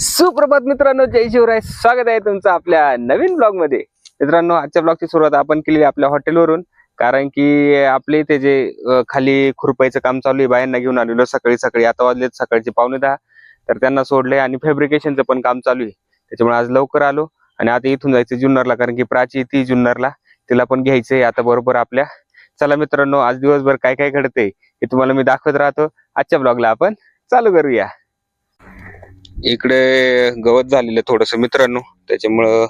सुप्रभात मित्रांनो जय शिवराय. स्वागत आहे तुमचं आपल्या नवीन ब्लॉगमध्ये मित्रांनो आजच्या ब्लॉगची सुरुवात आपण केली आपल्या हॉटेलवरून. कारण की आपले इथे जे खाली खुरपायचं काम चालू आहे बायांना घेऊन आलेलो सकाळी सकाळी. आता वाजले सकाळचे पावणे दहा. तर त्यांना सोडले आणि फॅब्रिकेशनचं पण काम चालू आहे. त्याच्यामुळे आज लवकर आलो आणि आता इथून जायचं जुन्नरला. कारण की प्राची ती जुन्नरला. तिला पण घ्यायचंय आता बरोबर आपल्या. चला मित्रांनो आज दिवसभर काय काय घडतंय हे तुम्हाला मी दाखवत राहतो. आजच्या ब्लॉगला आपण चालू करूया. इकडे गवत झालेलं थोडस मित्रांनो त्याच्यामुळं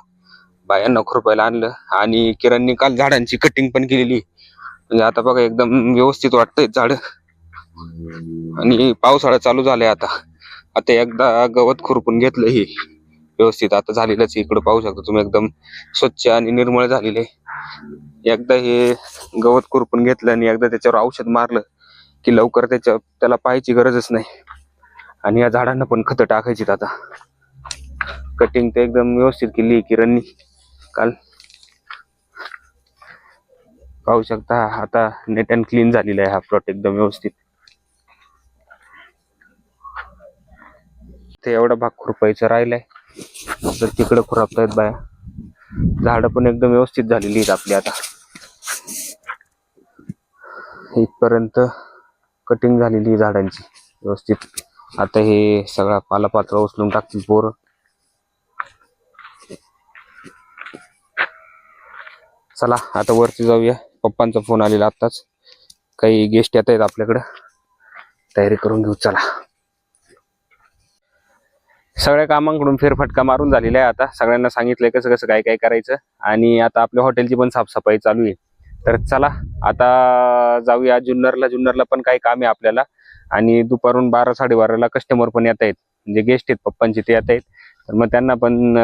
बायांना खुरपायला आणलं. आणि किरणनी काल झाडांची कटिंग पण केलेली. म्हणजे आता बघा एकदम व्यवस्थित वाटतंय झाड. आणि पावसाळा चालू झालाय आता. आता एकदा गवत खुरपून घेतलं हे. व्यवस्थित आता झालेलंच इकडं पाहू शकता तुम्ही एकदम स्वच्छ आणि निर्मळ झालेले. एकदा हे गवत खुरपून घेतलं आणि एकदा त्याच्यावर औषध मारलं की लवकर त्याच्या त्याला पाहायची गरजच नाही. आणि या झाडांना पण खतं टाकायची आता. कटिंग तर एकदम व्यवस्थित केली किरणनी. काल पाहू शकता आता नेट अँड क्लीन झालेला आहे हा प्लॉट एकदम व्यवस्थित. ते एवढा भाग खुरपायचा राहिलाय. तर तिकडे खुरपतायत बाया. झाडं पण एकदम व्यवस्थित झालेली आहेत आपली आता. इथपर्यंत कटिंग झालेली आहे झाडांची व्यवस्थित. आता हे सगळा पालापात्र उचलून टाकतील पोर. चला आता वरती जाऊया. पप्पांचा फोन आलेला आत्ताच. काही गेस्ट येत आहेत आपल्याकडं. तयारी करून घेऊ चला. सगळ्या कामांकडून फेरफटका मारून झालेला आहे आता. सगळ्यांना सांगितलंय कसं कसं काय काय करायचं. आणि आता आपल्या हॉटेलची पण साफसफाई चालू आहे. तर चला आता जाऊया जुन्नरला. जुन्नरला पण काही काम आहे आपल्याला. आणि दुपारून बारा साडेबाराला कस्टमर पण येत आहेत म्हणजे गेस्ट आहेत पप्पांचे ते येत आहेत तर मग त्यांना पण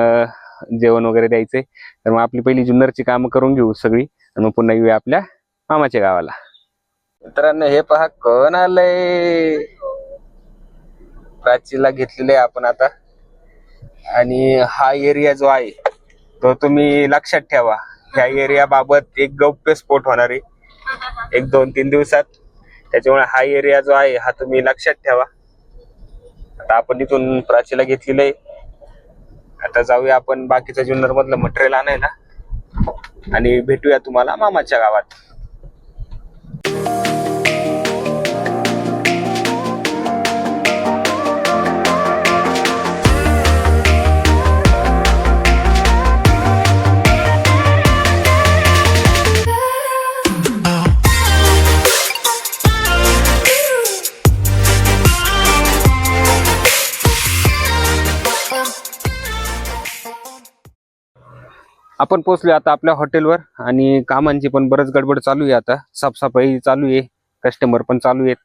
जेवण वगैरे द्यायचंय. तर मग आपली पहिली जुन्नरची कामं करून घेऊ सगळी. आणि मग पुन्हा येऊया आपल्या मामाच्या गावाला. मित्रांनो हे पहा कोण आलंय? प्राचीला घेतलेलं आहे आपण आता. आणि हा एरिया जो आहे तो तुम्ही लक्षात ठेवा. ह्या एरिया बाबत एक गौप्य स्फोट होणार आहे. एक दोन तीन दिवसात. त्याच्यामुळे हा एरिया जो आहे हा तुम्ही लक्षात ठेवा. आता आपण इथून प्राचीला घेतलेलं आहे. आता जाऊया आपण बाकीचं जुन्नर मधलं मटेरियल आणायला. आणि भेटूया तुम्हाला मामाच्या गावात. आपण पोहोचलो आता आपल्या हॉटेलवर आणि कामांची पण बरंच गडबड चालू आहे आता. साफसफाई चालू आहे. कस्टमर पण चालू आहेत.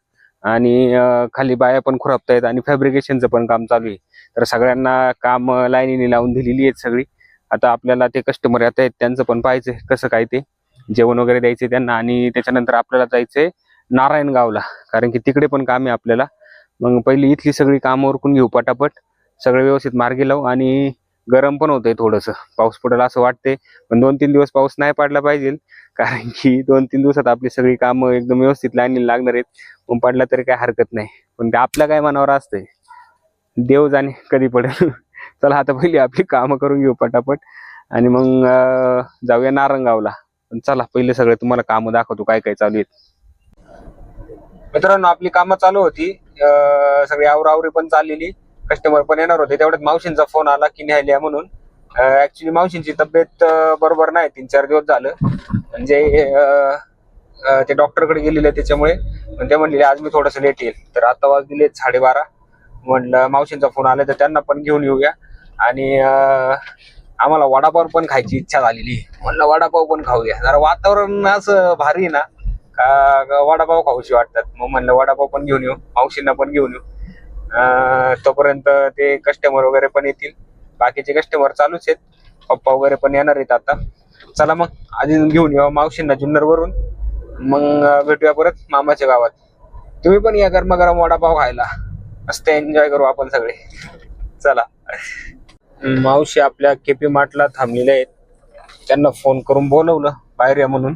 आणि खाली बाया पण खुरपतायत आणि फॅब्रिकेशनचं पण काम चालू आहे. तर सगळ्यांना काम लाईनीने लावून दिलेली आहेत सगळी. आता आपल्याला ते कस्टमर येत आहेत त्यांचं पण पाहायचं कसं काय ते. जेवण वगैरे द्यायचे त्यांना आणि त्याच्यानंतर आपल्याला जायचंय नारायणगावला. कारण की तिकडे पण काम आहे आपल्याला. मग पहिली इथली सगळी कामं ओरकून घेऊ पटापट. सगळं व्यवस्थित मार्गी लावू आणि गरम पण होतंय थोडंसं. पाऊस पडेल असं वाटतंय पण दोन तीन दिवस पाऊस नाही पडला पाहिजे कारण की दोन तीन दिवसात आपली सगळी कामं एकदम व्यवस्थित लाईन लागणार आहेत. पण पडला तरी काय हरकत नाही. पण ते आपल्या काय मनावर असतंय. देव जाणे कधी पडेल. चला आता पहिली आपली कामं करून घेऊ पटापट. आणि मग जाऊया नारंगावला. पण चला पहिले सगळे तुम्हाला कामं दाखवतो काय काय चालू आहेत. मित्रांनो आपली कामं चालू होती. सगळी आवरावरी पण चाललेली. कस्टमर पण येणार होते. तेवढ्यात मावशींचा फोन आला की न्यायला म्हणून. ऍक्च्युली मावशींची तब्येत बरोबर नाही. तीन चार दिवस झालं. म्हणजे ते डॉक्टरकडे गेलेले त्याच्यामुळे. पण ते म्हणलेले आज मी थोडस लेट येईल. तर आता वाजलेले साडेबारा. म्हणलं मावशींचा फोन आला तर त्यांना पण घेऊन येऊया. आणि आम्हाला वडापाव पण खायची इच्छा झालेली. आहे. म्हणलं वडापाव पण खाऊया. जरा वातावरण असं भारी आहे ना. का वडापाव खाऊशी वाटतात. मग म्हणलं वडापाव पण घेऊन येऊ. मावशींना पण घेऊन येऊ. तोपर्यंत ते कस्टमर वगैरे पण येतील. बाकीचे कस्टमर चालूच आहेत. पप्पा वगैरे पण येणार आहेत आता. चला मग आधी घेऊन येऊ मावशींना जुन्नर वरून. मग भेटूया परत मामाच्या गावात. तुम्ही पण या गरमागरम वडापाव खायला. मस्त एन्जॉय करू आपण सगळे. चला. मावशी आपल्या केपी मार्टला थांबलेल्या आहेत. त्यांना फोन करून बोलवलं बाहेर या म्हणून.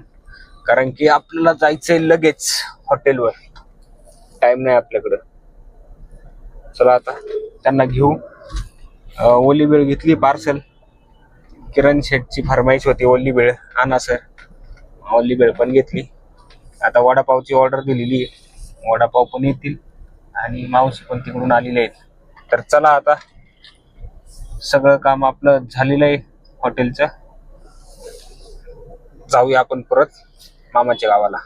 कारण की आपल्याला जायचंय लगेच हॉटेलवर टाइम नाही आपल्याकडं. चला आता त्यांना घेऊ. ओली बेळ घेतली पार्सल किरण शेटची फरमाईश होती ओली बेळ. आणा सर ओली बेळ पण घेतली. आता वडापावची ऑर्डर दिलेली आहे. वडापाव पण येतील आणि मावशी पण तिकडून आलेले आहेत. तर चला आता. सगळं काम आपलं झालेलं आहे हॉटेलचं. जाऊया आपण परत मामाच्या गावाला.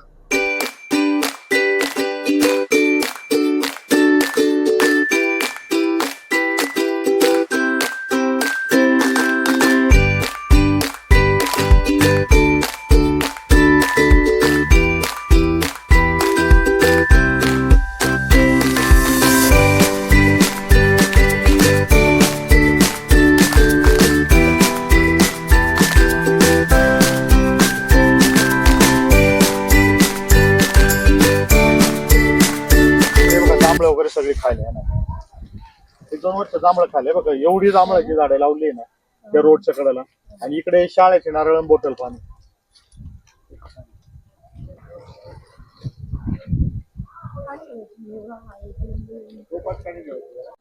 दोन वर्ष जांभळं खाल्ले बघा एवढी जांभळाची झाडं लावली ना त्या रोडच्या कडेला. आणि इकडे शाळेचे नारळ बोटल पाणी.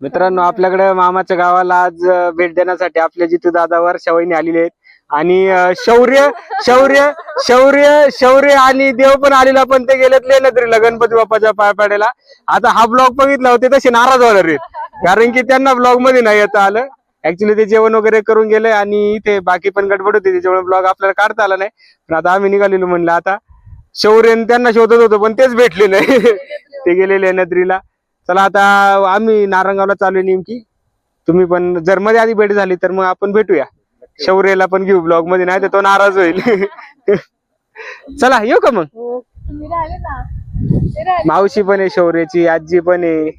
मित्रांनो आपल्याकडे मामाच्या गावाला आज भेट देण्यासाठी आपले जितू दादावर शवईने आलेले आहेत. आणि शौर्य शौर्य शौर्य शौर्य आणि देव पण आलेला पण ते गेलेत. लेनद्रीला गणपती बाप्पाच्या पाय पाड्याला आता हा ब्लॉग बघितला होते तसे नाराज होणार आहेत. कारण की त्यांना ब्लॉगमध्ये नाही येता आलं. ऍक्च्युली ते जेवण वगैरे करून गेले आणि इथे बाकी पण गडबड होती त्याच्यामुळे ब्लॉग आपल्याला काढता आला नाही. पण आता आम्ही निघालेलो म्हणलं आता. शौर्य त्यांना शोधत होतो पण तेच भेटले नाही. ते गेलेले नद्रीला. चला आता आम्ही नारंगावला चालू आहे नेमकी. तुम्ही पण जर मध्ये आधी भेट झाली तर मग आपण भेटूया. शौर्यला पण घेऊ ब्लॉगमध्ये नाही तर तो नाराज होईल. चला येऊ का मग? हो मावशी पण आहे शौर्याची आजी पण आहे.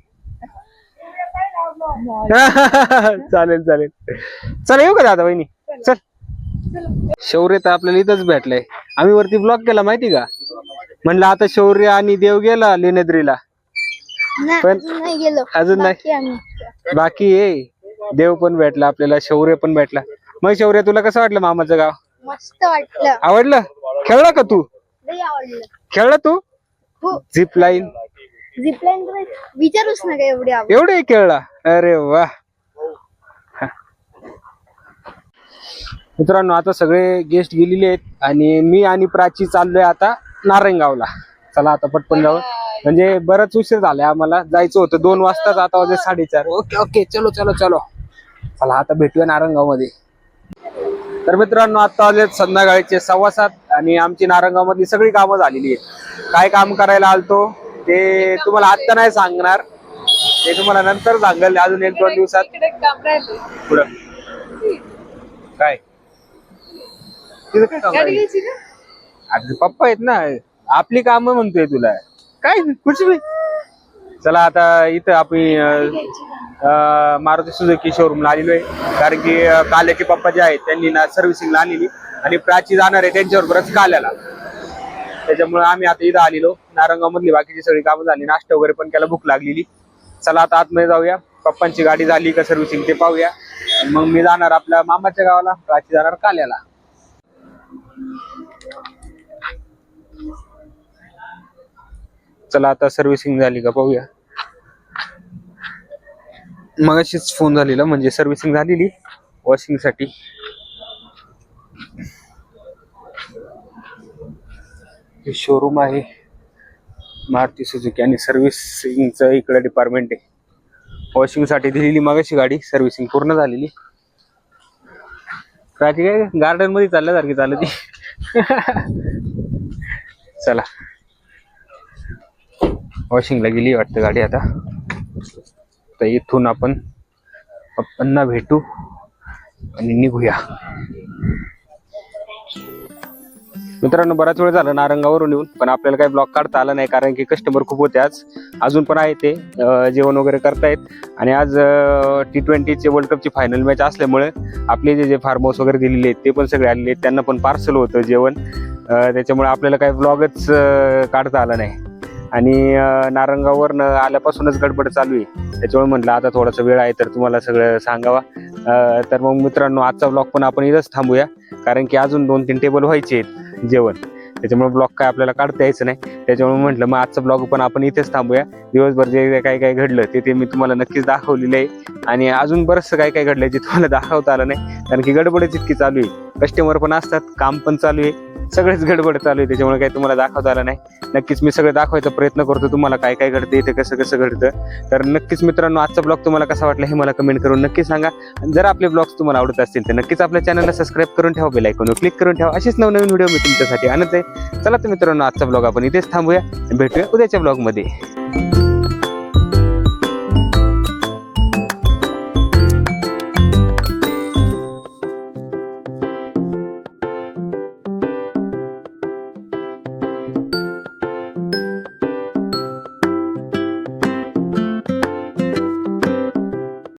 चालेल चालेल. चला येऊ का दादा वहिनी? चल. शौर्य तर आपल्याला इथंच भेटलंय. आम्ही वरती ब्लॉक केला माहिती का? म्हणलं आता शौर्य आणि देव गेला लेनेद्रीला. पण- अजून नाही. बाकी आहे. देव पण भेटला आपल्याला शौर्य पण भेटला. मग शौर्य तुला कसं वाटलं मामाचं गाव? मस्त वाटलं. आवडलं? खेळला का तू? खेळला तू? हो. झिप लाईन झिपलाईन विचारूच नका एवढी आवड. एवढे खेळला अरे वा. मित्रांनो आता सगळे गेस्ट गेलेले आहेत आणि मी आणि प्राची चाललोय आता नारायणगावला चला आता पटकन जाऊ. म्हणजे बराच उशीर झालाय आम्हाला. जायचं होतं दोन वाजताच आता वाजले साडेचार. Okay okay. चलो चलो चलो. चला आता भेटूया नारायणगावमध्ये तर मित्रांनो आता वाजले संध्याकाळचे सव्वा सात आणि आमची नारायणगाव मधली सगळी कामं झालेली आहेत. काय काम करायला आलतो? ते तुम्हाला आत्ता नाही सांगणार. ते तुम्हाला नंतर सांगेल अजून एक दोन दिवसात. पुढं. काय? तिथं काय काम पप्पा आहेत ना आपली कामं म्हणतोय तुला. काय? कुछ भी चला आता इथं आपण अं, अं, मारुती सुझुकी शोरूमला आलेलो आहे. कारण की अं, काल्याचे पप्पा जे आहेत त्यांनी ना सर्व्हिसिंगला आणलेली. आणि प्राची जाणार आहे त्यांच्याबरोबरच काल्याला. त्याच्यामुळे आम्ही आता इथं आलेलो. नारंगामधली बाकीची सगळी कामं झाली. नाश्ता वगैरे पण त्याला भूक लागलेली. चला आता आतमध्ये जाऊया. पप्पांची गाडी झाली का सर्व्हिसिंग ते पाहूया. मग मी जाणार आपल्या मामाच्या गावाला. राची जाणार काल्याला. चला आता सर्व्हिसिंग झाली का पाहूया. मगाशीच फोन झालेला म्हणजे सर्व्हिसिंग झालेली वॉशिंग हे शोरूम आहे. मारुती सुझुकी आणि सर्व्हिसिंगचं इकडं डिपार्टमेंट आहे. वॉशिंगसाठी दिलेली मागाशी गाडी सर्व्हिसिंग पूर्ण झालेली. प्राची काय? गार्डनमध्ये चालल्यासारखी चालत चला. वॉशिंगला गेली वाटतं गाडी आता. तर इथून आपण पप्पांना भेटू आणि निघूया. मित्रांनो बराच वेळ झाला नारंगावरून येऊन पण आपल्याला काही ब्लॉक काढता आला नाही कारण की कस्टमर खूप होते आज. अजून पण आहे ते जेवण वगैरे करतायत. आणि आज टी ट्वेंटीचे वर्ल्ड कपची फायनल मॅच असल्यामुळे आपले जे जे फार्म हाऊस वगैरे दिलेले आहेत ते पण सगळे आलेले आहेत. त्यांना पण पार्सल होतं जेवण. त्याच्यामुळे आपल्याला काही ब्लॉगच काढता आला नाही. आणि अं, नारंगावरनं आल्यापासूनच गडबड चालू आहे. त्याच्यामुळे म्हटलं आता थोडासा वेळ आहे तर तुम्हाला सगळं सांगावा. तर मग मित्रांनो आजचा ब्लॉग पण आपण इथंच थांबूया कारण की अजून दोन तीन टेबल व्हायचे आहेत. जेवण. त्याच्यामुळे ब्लॉग काय आपल्याला काढता यायचं नाही. त्याच्यामुळे म्हटलं मग आजचा ब्लॉग पण आपण इथेच थांबूया. दिवसभर जे काही काही घडलं ते ते मी तुम्हाला नक्कीच दाखवलेलं आहे. आणि अजून बरंचसं काय काय घडलंय जे तुम्हाला दाखवता आलं नाही. कारण की गडबडच इतकी चालू आहे. कस्टमर पण असतात काम पण चालू आहे. सगळेच गडबड चालू आहे त्याच्यामुळे काही तुम्हाला दाखवता आलं नाही. नक्कीच मी सगळं दाखवायचा प्रयत्न करतो तुम्हाला काय काय घडतं इथे कसं कसं घडतं. तर नक्कीच मित्रांनो आजचा ब्लॉग तुम्हाला कसा वाटला हे मला कमेंट करून नक्की सांगा. जर आपले ब्लॉग्स तुम्हाला आवडत असतील तर नक्कीच आपल्या चॅनलला सबस्क्राईब करून ठेवा बेल आयकॉनवर क्लिक करून ठेवा. असेच नवनवीन व्हिडिओ मी तुमच्यासाठी आणत आहे. चला तर मित्रांनो आजचा ब्लॉग आपण इथेच थांबूया. भेटूया उद्याच्या ब्लॉगमध्ये